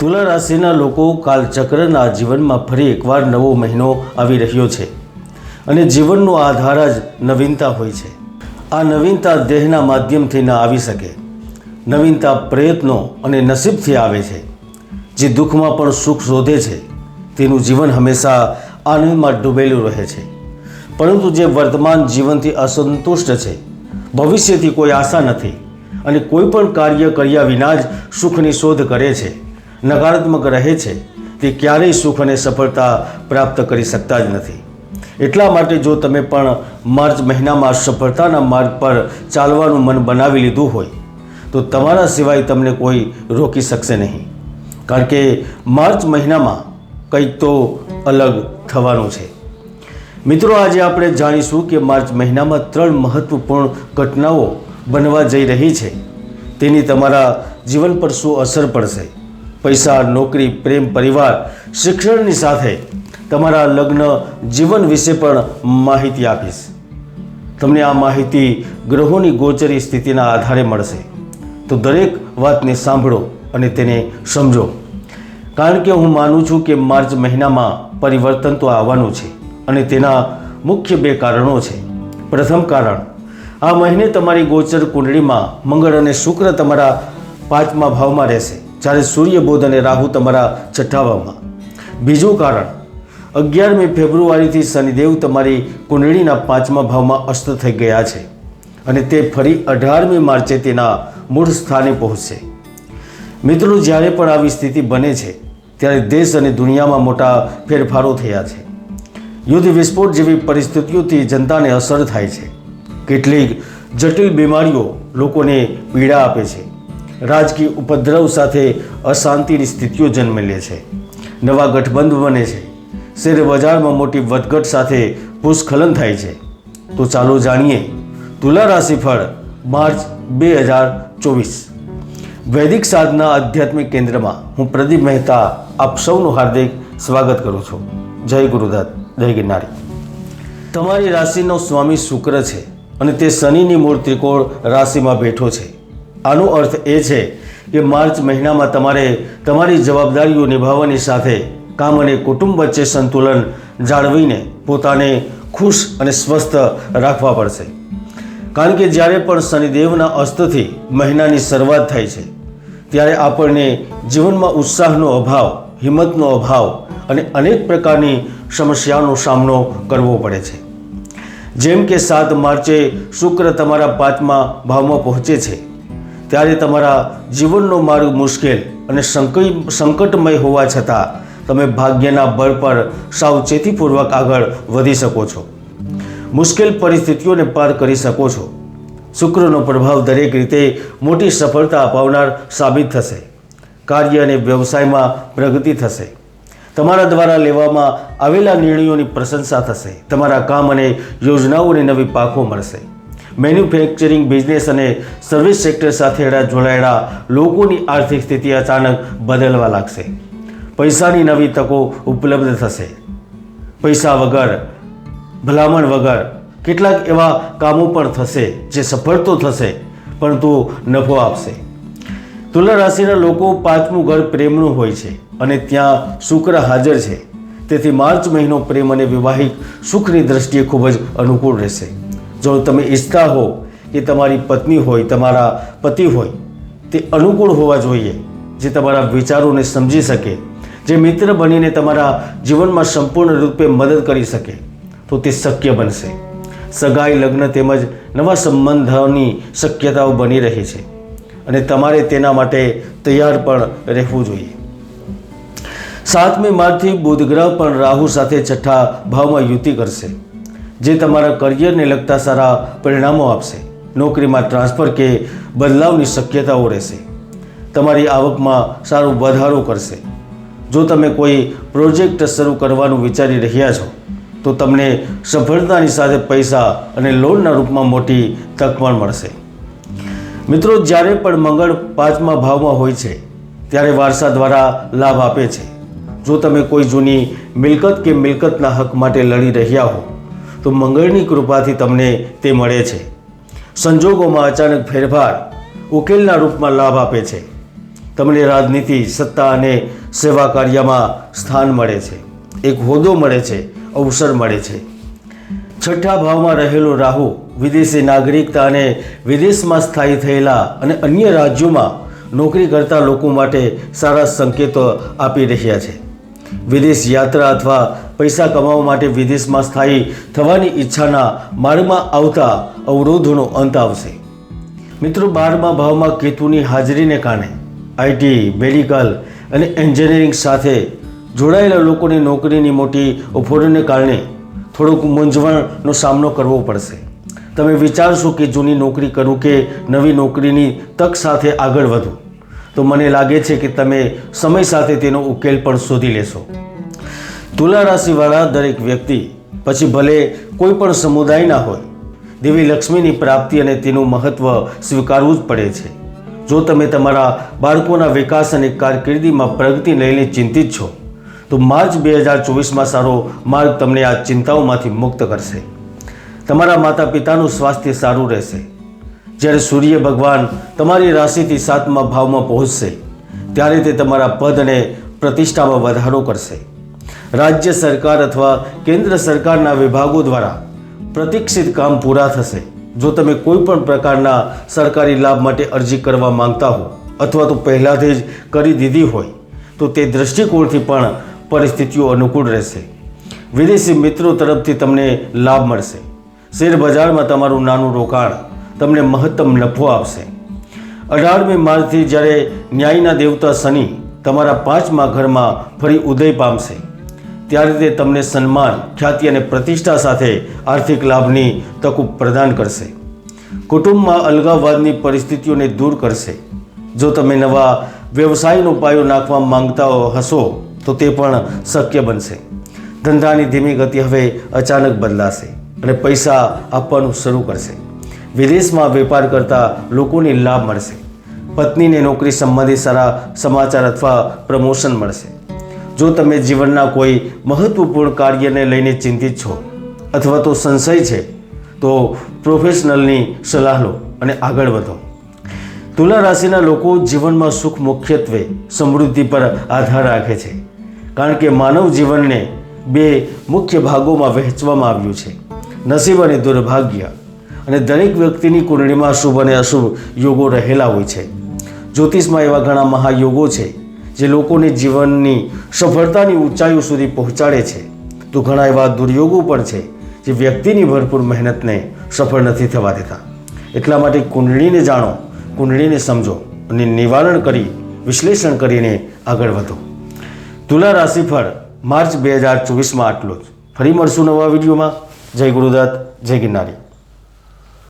તુલા રાશિના લોકો કાલચક્રના જીવનમાં ફરી એકવાર નવો મહિનો આવી રહ્યો છે અને જીવનનો આધાર જ નવીનતા હોય છે. આ નવીનતા દેહના માધ્યમથી ન આવી શકે. નવીનતા પ્રયત્નો અને નસીબથી આવે છે. જે દુઃખમાં પણ સુખ શોધે છે, તેનું જીવન હંમેશા આનંદમાં ડૂબેલું રહે છે. પરંતુ જે વર્તમાન જીવનથી અસંતુષ્ટ છે, ભવિષ્યથી કોઈ આશા નથી અને કોઈ પણ કાર્ય કર્યા વિના જ સુખની શોધ કરે છે. નકારાત્મક રહે છે, તે ક્યારેય સુખ અને સફળતા પ્રાપ્ત કરી શકતા જ નથી. એટલા માટે જો તમે પણ માર્ચ મહિનામાં સફળતાના માર્ગ પર ચાલવાનું મન બનાવી લીધું હોય, તો તમારા સિવાય તમને કોઈ રોકી શકશે નહીં. કારણ કે માર્ચ મહિનામાં કંઈક તો અલગ થવાનું છે. મિત્રો, આજે આપણે જાણીશું કે માર્ચ મહિનામાં ત્રણ મહત્વપૂર્ણ ઘટનાઓ બનવા જઈ રહી છે. તેની તમારા જીવન પર શું અસર પડશે? પૈસા, નોકરી, પ્રેમ, પરિવાર, શિક્ષણની સાથે તમારા લગ્ન જીવન વિશે પણ માહિતી આપીશ. તમને આ માહિતી ગ્રહોની ગોચરી સ્થિતિના આધારે મળશે. તો દરેક વાતને સાંભળો અને તેને સમજો. કારણ કે હું માનું છું કે માર્ચ મહિનામાં પરિવર્તન તો આવવાનું છે અને તેના મુખ્ય બે કારણો છે. પ્રથમ કારણ, આ મહિને તમારી ગોચર કુંડળીમાં મંગળ અને શુક્ર તમારા પાંચમા ભાવમાં રહેશે. જ્યારે સૂર્ય બુધ અને રાહુ તમારા છઠ્ઠાવામાં. બીજું કારણ, અગિયારમી ફેબ્રુઆરીથી શનિદેવ તમારી કુંડળીના પાંચમા ભાવમાં અસ્ત થઈ ગયા છે અને તે ફરી અઢારમી માર્ચે તેના મૂળ સ્થાને પહોંચશે. મિત્રો, જ્યારે પણ આવી સ્થિતિ બને છે, ત્યારે દેશ અને દુનિયામાં મોટા ફેરફારો થયા છે. યુદ્ધ વિસ્ફોટ જેવી પરિસ્થિતિઓથી જનતાને અસર થાય છે. કેટલીક જટિલ બીમારીઓ લોકોને પીડા આપે છે. રાજકીય ઉપદ્રવ સાથે અશાંતિની સ્થિતિઓ જન્મ લે છે. નવા ગઠબંધ બને છે. શેર બજારમાં મોટી વધઘટ સાથે ભૂસ્ખલન થાય છે. તો ચાલો જાણીએ તુલા રાશિફળ માર્ચ બે હજાર ચોવીસ. વૈદિક સાધના આધ્યાત્મિક કેન્દ્રમાં હું પ્રદીપ મહેતા આપ સૌનું હાર્દિક સ્વાગત કરું છું. જય ગુરુદત્ત, જય ગિરનારી. તમારી રાશિનો સ્વામી શુક્ર છે અને તે શનિની મૂળ ત્રિકોણ રાશિમાં બેઠો છે. આનો અર્થ એ છે કે માર્ચ મહિનામાં તમારે તમારી જવાબદારીઓ નિભાવવાની સાથે કામ અને કુટુંબ વચ્ચે સંતુલન જાળવીને પોતાને ખુશ અને સ્વસ્થ રાખવા પડશે. કારણ કે જ્યારે પણ શનિદેવના અસ્તથી મહિનાની શરૂઆત થાય છે, ત્યારે આપણને જીવનમાં ઉત્સાહનો અભાવ, હિંમતનો અભાવ અને અનેક પ્રકારની સમસ્યાનો સામનો કરવો પડે છે. જેમ કે સાત માર્ચે શુક્ર તમારા પાંચમા ભાવમાં પહોંચે છે ત્યારે તમારા જીવનનો માર્ગ મુશ્કેલ અને સંકય, સંકટમય હોવા છતાં તમે ભાગ્યના બળ પર સાવચેતીપૂર્વક આગળ વધી શકો છો. મુશ્કેલ પરિસ્થિતિઓને પાર કરી શકો છો. શુક્રનો પ્રભાવ દરેક રીતે મોટી સફળતા અપાવનાર સાબિત થશે. કાર્ય અને વ્યવસાયમાં પ્રગતિ થશે. તમારા દ્વારા લેવામાં આવેલા નિર્ણયોની પ્રશંસા થશે. તમારા કામ અને યોજનાઓને નવી પાખો મળશે. મેન્યુફેક્ચરિંગ, બિઝનેસ અને સર્વિસ સેક્ટર સાથે જોડાયેલા લોકોની આર્થિક સ્થિતિ અચાનક બદલવા લાગશે. પૈસાની નવી તકો ઉપલબ્ધ થશે. પૈસા વગર, ભલામણ વગર કેટલાક એવા કામો પણ થશે જે સફળ તો થશે પરંતુ નફો આપશે. તુલા રાશિના લોકો પાંચમું ઘર પ્રેમનું હોય છે અને ત્યાં શુક્ર હાજર છે. તેથી માર્ચ મહિનો પ્રેમ અને વિવાહિક સુખની દ્રષ્ટિએ ખૂબ જ અનુકૂળ રહેશે. જો તમે ઈચ્છતા હો કે તમારી પત્ની હોય, તમારા પતિ હોય, તે અનુકૂળ હોવા જોઈએ, જે તમારા વિચારોને સમજી શકે, જે મિત્ર બનીને તમારા જીવનમાં સંપૂર્ણ રૂપે મદદ કરી શકે, તો તે શક્ય બનશે. સગાઈ, લગ્ન તેમજ નવા સંબંધોની શક્યતાઓ બની રહી છે અને તમારે તેના માટે તૈયાર પણ રહેવું જોઈએ. સાતમી માર્ચથી બુધ ગ્રહ પણ રાહુ સાથે છઠ્ઠા ભાવમાં યુતિ કરશે. જે તમારા કરિયરને લગતા સારા પરિણામો આપશે. નોકરીમાં ટ્રાન્સફર કે બદલાવની શક્યતાઓ રહેશે. તમારી આવકમાં સારો વધારો કરશે. જો તમે કોઈ પ્રોજેક્ટ શરૂ કરવાનું વિચારી રહ્યા છો, તો તમને સફળતાની સાથે પૈસા અને લોનના રૂપમાં મોટી તક પણ મળશે. મિત્રો, જ્યારે પણ મંગળ પાંચમા ભાવમાં હોય છે, ત્યારે વારસા દ્વારા લાભ આપે છે. જો તમે કોઈ જૂની મિલકત કે મિલકતના હક માટે લડી રહ્યા હો તો મંગળની કૃપાથી તમને તે મળે છે. સંજોગોમાં અચાનક ફેરફાર ઉકેલના રૂપમાં લાભ આપે છે. તમને રાજનીતિ, સત્તા અને સેવા કાર્યમાં સ્થાન મળે છે. એક હોદ્દો મળે છે, અવસર મળે છે. છઠ્ઠા ભાવમાં રહેલો રાહુ વિદેશી નાગરિકતા અને વિદેશમાં સ્થાયી થયેલા અને અન્ય રાજ્યોમાં નોકરી કરતા લોકો માટે સારા સંકેતો આપી રહ્યા છે. વિદેશ યાત્રા અથવા પૈસા કમાવા માટે વિદેશમાં સ્થાયી થવાની ઈચ્છાના માર્ગમાં આવતા અવરોધોનો અંત આવશે. મિત્રો, બારમા ભાવમાં કેતુની હાજરીને કારણે આઈટી, મેડિકલ અને એન્જિનિયરિંગ સાથે જોડાયેલા લોકોની નોકરીની મોટી ઓફરોને કારણે થોડોક મૂંઝવણનો સામનો કરવો પડશે. તમે વિચારશો કે જૂની નોકરી કરું કે નવી નોકરીની તક સાથે આગળ વધું. તો મને લાગે છે કે તમે સમય સાથે તેનો ઉકેલ પણ શોધી લેશો. તુલા રાશિવાળા દરેક વ્યક્તિ, પછી ભલે કોઈ પણ સમુદાયના હોય, દેવી લક્ષ્મીની પ્રાપ્તિ અને તેનું મહત્ત્વ સ્વીકારવું જ પડે છે. જો તમે તમારા બાળકોના વિકાસ અને કારકિર્દીમાં પ્રગતિ લઈને ચિંતિત છો, તો માર્ચ બે હજાર ચોવીસમાં સારો માર્ગ તમને આ ચિંતાઓમાંથી મુક્ત કરશે. તમારા માતા પિતાનું સ્વાસ્થ્ય સારું રહેશે. જ્યારે સૂર્ય ભગવાન તમારી રાશિથી સાતમા ભાવમાં પહોંચશે, ત્યારે તે તમારા પદ અને પ્રતિષ્ઠામાં વધારો કરશે. રાજ્ય સરકાર અથવા કેન્દ્ર સરકારના વિભાગો દ્વારા પ્રતિક્ષિત કામ પૂરા થશે. જો તમે કોઈ પણ પ્રકારના સરકારી લાભ માટે અરજી કરવા માંગતા હો અથવા તો પહેલાંથી જ કરી દીધી હોય, તો તે દૃષ્ટિકોણથી પણ પરિસ્થિતિઓ અનુકૂળ રહેશે. વિદેશી મિત્રો તરફથી તમને લાભ મળશે. શેર બજારમાં તમારું નાનું રોકાણ તમને મહત્તમ નફો આપશે અઢારમી માર્ચથી જ્યારે ન્યાયના દેવતા શનિ તમારા પાંચમા ઘરમાં ફરી ઉદય પામશે. ત્યારે તે તમને સન્માન, ખ્યાતિ અને પ્રતિષ્ઠા સાથે આર્થિક લાભની તક પ્રદાન કરશે. કુટુંબમાં અલગાવવાદની પરિસ્થિતિઓને દૂર કરશે. જો તમે નવા વ્યવસાયનો પાયો નાખવા માંગતા હશો, તો તે પણ શક્ય બનશે. ધંધાની ધીમી ગતિ હવે અચાનક બદલાશે અને પૈસા આપવાનું શરૂ કરશે. વિદેશમાં વેપાર કરતા લોકોને લાભ મળશે. પત્નીને નોકરી સંબંધિત સારા સમાચાર અથવા પ્રમોશન મળશે. જો તમે જીવનના કોઈ મહત્વપૂર્ણ કાર્યને લઈને ચિંતિત છો અથવા તો સંશય છે, તો પ્રોફેશનલની સલાહ લો અને આગળ વધો. તુલા રાશિના લોકો જીવનમાં સુખ મુખ્યત્વે સમૃદ્ધિ પર આધાર રાખે છે, કારણ કે માનવ જીવનને બે મુખ્ય ભાગોમાં વહેંચવામાં આવ્યું છે. નસીબ અને દુર્ભાગ્ય અને દરેક વ્યક્તિની કુંડળીમાં શુભ અને અશુભ યોગો રહેલા હોય છે. જ્યોતિષમાં એવા ઘણા મહાયોગો છે, જે લોકોને જીવનની સફળતાની ઊંચાઈઓ સુધી પહોંચાડે છે. તો ઘણા એવા દુર્યોગો પણ છે, જે વ્યક્તિની ભરપૂર મહેનતને સફળ નથી થવા દેતા. એટલા માટે કુંડળીને જાણો, કુંડળીને સમજો અને નિવારણ કરી, વિશ્લેષણ કરીને આગળ વધો. તુલા રાશિફળ માર્ચ બે હજાર ચોવીસમાં આટલું જ. ફરી મળશું નવા વિડીયોમાં. જય ગુરુદત્ત, જય ગિરનારી.